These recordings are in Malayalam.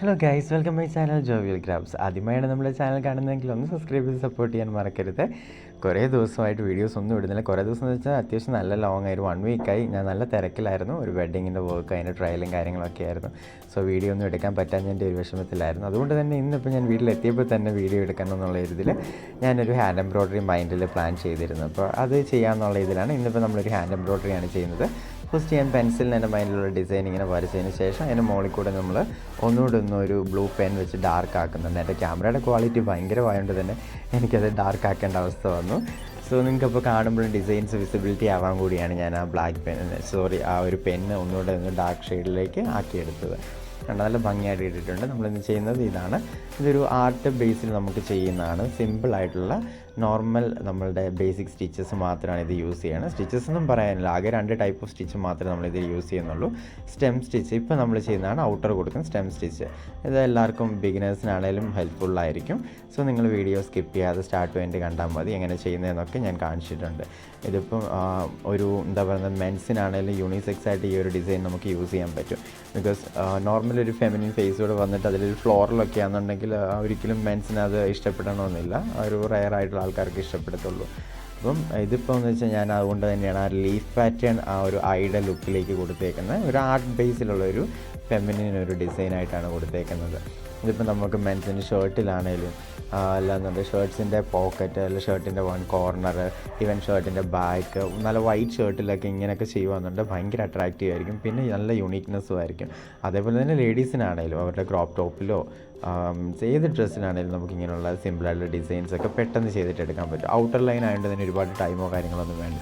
Hello guys welcome my channel Jovial Grabs ആദ്യമായാണ് നമ്മുടെ ചാനൽ കാണുന്നതെങ്കിൽ ഒന്ന് സബ്സ്ക്രൈബ് ചെയ്ത് സപ്പോർട്ട് ചെയ്യാൻ മറക്കരുത്. കുറേ ദിവസമായിട്ട് വീഡിയോസ് ഒന്നും ഇടുന്നില്ല. കുറേ ദിവസം എന്ന് വെച്ചാൽ അത്യാവശ്യം നല്ല ലോങ് ആയിരുന്നു വൺ വീക്കായി ഞാൻ നല്ല തിരക്കിലായിരുന്നു. ഒരു വെഡ്ഡിങ്ങിന്റെ വർക്ക് അതിന്റെ ട്രയലും കാര്യങ്ങളൊക്കെ ആയിരുന്നു. സോ വീഡിയോ ഒന്നും എടുക്കാൻ പറ്റാഞ്ഞതിന്റെ ഒരു വിഷമത്തിലായിരുന്നു. അതുകൊണ്ട് തന്നെ ഇന്നിപ്പോൾ ഞാൻ വീട്ടിലെത്തിയപ്പോൾ തന്നെ വീഡിയോ എടുക്കണം എന്നുള്ള ഇതിൽ ഞാനൊരു ഹാൻഡ് എംബ്രോയ്ഡറി മൈൻഡിൽ പ്ലാൻ ചെയ്തിരുന്നു. അപ്പോൾ അത് ചെയ്യാമെന്നുള്ള ഇതിലാണ് ഇന്നിപ്പോൾ നമ്മളൊരു ഹാൻഡ് എംബ്രോയ്ഡറിയാണ് ചെയ്യുന്നത്. ഫസ്റ്റ് ഞാൻ പെൻസിലിന് എന്റെ മൈൻഡിലുള്ള ഡിസൈൻ ഇങ്ങനെ വരച്ചതിന് ശേഷം അതിന്റെ മുകളിൽ കൂടെ നമ്മൾ ഒന്നുകൂടെ ഒന്ന് ഒരു ബ്ലൂ പെൻ വെച്ച് ഡാർക്ക് ആക്കുന്നുണ്ട് എന്റെ ക്യാമറയുടെ ക്വാളിറ്റി ഭയങ്കരമായതുകൊണ്ട് തന്നെ എനിക്കത് ഡാർക്ക് ആക്കേണ്ട അവസ്ഥ വന്നു. സോ നിങ്ങൾക്ക് നിങ്ങൾക്കപ്പോൾ കാണുമ്പോഴും ഡിസൈൻസ് വിസിബിലിറ്റി ആവാൻ കൂടിയാണ് ഞാൻ ആ ബ്ലാക്ക് പെൻ സോറി ആ ഒരു പെന്ന് ഒന്നുകൂടെ ഒന്ന് ഡാർക്ക് ഷെയ്ഡിലേക്ക് ആക്കിയെടുത്തത്. കണ്ട നല്ല ഭംഗിയായിട്ട് ഇട്ടിട്ടുണ്ട്. നമ്മളിന്ന് ചെയ്യുന്നത് ഇതാണ്. ഇതൊരു ആർട്ട് ബേസിൽ നമുക്ക് ചെയ്യുന്നതാണ്. സിമ്പിളായിട്ടുള്ള നോർമൽ നമ്മളുടെ ബേസിക് സ്റ്റിച്ചസ് മാത്രമാണ് ഇത് യൂസ് ചെയ്യുന്നത്. സ്റ്റിച്ചസ് ഒന്നും പറയാനില്ല. ആകെ രണ്ട് ടൈപ്പ് ഓഫ് സ്റ്റിച്ച് മാത്രമേ ഇതിൽ യൂസ് ചെയ്യുന്നുള്ളൂ. സ്റ്റെം സ്റ്റിച്ച് ഇപ്പോൾ നമ്മൾ ചെയ്യുന്നതാണ് ഔട്ടർ കൊടുക്കുന്ന സ്റ്റെം സ്റ്റിച്ച് ഇത് എല്ലാവർക്കും ബിഗിനേഴ്സിനാണേലും ഹെൽപ്ഫുള്ളായിരിക്കും സോ നിങ്ങൾ വീഡിയോ സ്കിപ്പ് ചെയ്യാതെ സ്റ്റാർട്ട് വേണ്ടി കണ്ടാൽ മതി. എങ്ങനെ ചെയ്യുന്നതെന്നൊക്കെ ഞാൻ കാണിച്ചിട്ടുണ്ട്. ഇതിപ്പം ഒരു എന്താ പറയുന്നത് മെൻസിനാണേലും യൂണിസെക്സ് ആയിട്ട് ഈ ഒരു ഡിസൈൻ നമുക്ക് യൂസ് ചെയ്യാൻ പറ്റും. ബിക്കോസ് നോർമലി ഒരു ഫെമിനിൻ ഫേസോട് വന്നിട്ട് അതിലൊരു ഫ്ലോറിലൊക്കെ ആണെന്നുണ്ടെങ്കിൽ ഒരിക്കലും മെൻസിന് അത് ഇഷ്ടപ്പെടണമെന്നില്ല. ഒരു റയർ ആയിട്ടുള്ള ആൾക്കാർക്ക് ഇഷ്ടപ്പെടത്തുള്ളൂ. അപ്പം ഇതിപ്പോൾ എന്ന് വെച്ചാൽ ഞാൻ അതുകൊണ്ട് തന്നെയാണ് ആ ലീഫ് പാറ്റേൺ ആ ഒരു ഐഡ ലുക്കിലേക്ക് കൊടുത്തേക്കുന്നത്. ഒരു ആർട്ട് ബേസിലുള്ള ഒരു ഫെമിനിൻ ഒരു ഡിസൈനായിട്ടാണ് കൊടുത്തേക്കുന്നത്. ഇതിപ്പോൾ നമുക്ക് മെൻസിന്റെ ഷർട്ടിലാണേലും അല്ലാന്നുണ്ടെങ്കിൽ ഷർട്ട്സിന്റെ പോക്കറ്റ് അല്ലെങ്കിൽ ഷർട്ടിന്റെ വൺ കോർണർ ഈവൻ ഷർട്ടിന്റെ ബാക്ക് നല്ല വൈറ്റ് ഷർട്ടിലൊക്കെ ഇങ്ങനെയൊക്കെ ചെയ്യുവാന്നുണ്ട് ഭയങ്കര അട്രാക്റ്റീവ് ആയിരിക്കും. പിന്നെ നല്ല യുണീക്നെസ്സും ആയിരിക്കും. അതേപോലെ തന്നെ ലേഡീസിനാണേലും അവരുടെ ക്രോപ്പ് ടോപ്പിലോ ഏത് ഡ്രസ്സിനാണെങ്കിലും നമുക്ക് ഇങ്ങനെയുള്ള സിമ്പിളായിട്ടുള്ള ഡിസൈൻസ് ഒക്കെ പെട്ടെന്ന് ചെയ്തിട്ട് എടുക്കാൻ പറ്റും. ഔട്ടർ ലൈൻ ആയതുകൊണ്ട് തന്നെ ഒരുപാട് ടൈമോ കാര്യങ്ങളൊന്നും വേണ്ട.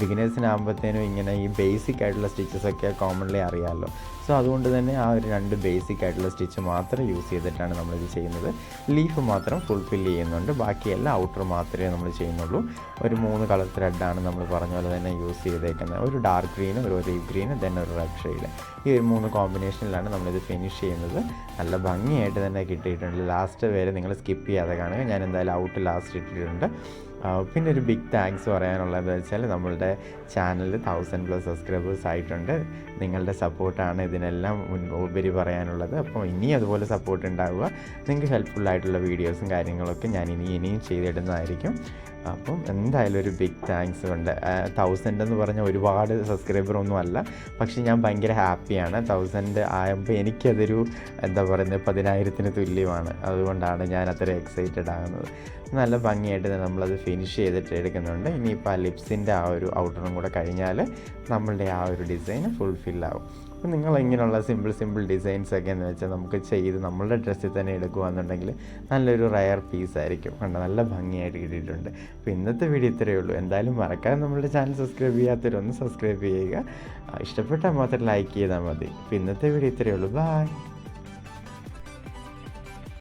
ബിഗിനേഴ്സിനാകുമ്പോഴത്തേനും ഇങ്ങനെ ഈ ബേസിക് ആയിട്ടുള്ള സ്റ്റിച്ചസ് ഒക്കെ കോമൺലി അറിയാമല്ലോ സോ അതുകൊണ്ട് തന്നെ ആ ഒരു രണ്ട് ബേസിക് ആയിട്ടുള്ള സ്റ്റിച്ച് മാത്രം യൂസ് ചെയ്തിട്ടാണ് നമ്മളിത് ചെയ്യുന്നത്. ലീഫ് മാത്രം ഫുൾഫിൽ ചെയ്യുന്നുണ്ട്. ബാക്കിയെല്ലാം ഔട്ടർ മാത്രമേ നമ്മൾ ചെയ്യുന്നുള്ളൂ. ഒരു മൂന്ന് കളർ ത്രെഡാണ് നമ്മൾ പറഞ്ഞ പോലെ തന്നെ യൂസ് ചെയ്തേക്കുന്നത്. ഒരു ഡാർക്ക് ഗ്രീനും ഒരു ഒലീവ് ഗ്രീനും ദെൻ ഒരു റെഡ് ഷെയ്ഡ് ഈ ഒരു മൂന്ന് കോമ്പിനേഷനിലാണ് നമ്മളിത് ഫിനിഷ് ചെയ്യുന്നത്. നല്ല ഭംഗിയായിട്ട് തന്നെ കിട്ടിയിട്ടുണ്ട്. ലാസ്റ്റ് വരെ നിങ്ങൾ സ്കിപ്പ് ചെയ്യാതെ കാണുക. ഞാൻ എന്തായാലും ഔട്ട് ലാസ്റ്റ് ഇട്ടിട്ടുണ്ട്. പിന്നെ ഒരു ബിഗ് താങ്ക്സ് പറയാനുള്ളത് വെച്ചാൽ നമ്മളുടെ ചാനൽ തൗസൻഡ് പ്ലസ് സബ്സ്ക്രൈബേഴ്സ് ആയിട്ടുണ്ട്. നിങ്ങളുടെ സപ്പോർട്ടാണ് ഇതിനെല്ലാം ഉപരി പറയാനുള്ളത്. അപ്പോൾ ഇനി അതുപോലെ സപ്പോർട്ട് ഉണ്ടാവുക. നിങ്ങൾക്ക് ഹെൽപ്ഫുൾ ആയിട്ടുള്ള വീഡിയോസും കാര്യങ്ങളൊക്കെ ഞാൻ ഇനി ഇനിയും ചെയ്തിടുന്നതായിരിക്കും. അപ്പം എന്തായാലും ഒരു ബിഗ് താങ്ക്സ് ഉണ്ട്. തൗസൻഡ് എന്ന് പറഞ്ഞാൽ ഒരുപാട് സബ്സ്ക്രൈബർ ഒന്നും അല്ല. പക്ഷേ ഞാൻ ഭയങ്കര ഹാപ്പിയാണ് തൗസൻഡ് ആയപ്പോൾ എനിക്കതൊരു എന്താ പറയുന്നത് പതിനായിരത്തിന് തുല്യമാണ്. അതുകൊണ്ടാണ് ഞാൻ അത്ര എക്സൈറ്റഡ് ആകുന്നത്. നല്ല ഭംഗിയായിട്ട് നമ്മളത് ഫിനിഷ് ചെയ്തിട്ട് എടുക്കുന്നുണ്ട്. ഇനിയിപ്പോൾ ആ ലിപ്സിന്റെ ആ ഒരു ഔട്ടറും കൂടെ കഴിഞ്ഞാൽ നമ്മളുടെ ആ ഒരു ഡിസൈൻ ഫുൾഫിൽ ആവും. അപ്പോൾ നിങ്ങൾ ഇങ്ങനെയുള്ള സിമ്പിൾ സിമ്പിൾ ഡിസൈൻസ് ഒക്കെ എന്ന് വെച്ചാൽ നമുക്ക് ചെയ്ത് നമ്മളുടെ ഡ്രസ്സിൽ തന്നെ എടുക്കുകയാണെന്നുണ്ടെങ്കിൽ നല്ലൊരു റയർ പീസ് ആയിരിക്കും. കണ്ടോ? നല്ല ഭംഗിയായിട്ട് കിട്ടിയിട്ടുണ്ട്. അപ്പോൾ ഇന്നത്തെ വീഡിയോ ഇത്രയേ ഉള്ളൂ. എന്തായാലും മറക്കാതെ നമ്മളുടെ ചാനൽ സബ്സ്ക്രൈബ് ചെയ്യാത്തവരൊന്ന് സബ്സ്ക്രൈബ് ചെയ്യുക. ഇഷ്ടപ്പെട്ടാൽ മാത്രം ലൈക്ക് ചെയ്താൽ മതി. അപ്പോൾ ഇന്നത്തെ വീഡിയോ ഇത്രയേ ഉള്ളൂ. ബൈ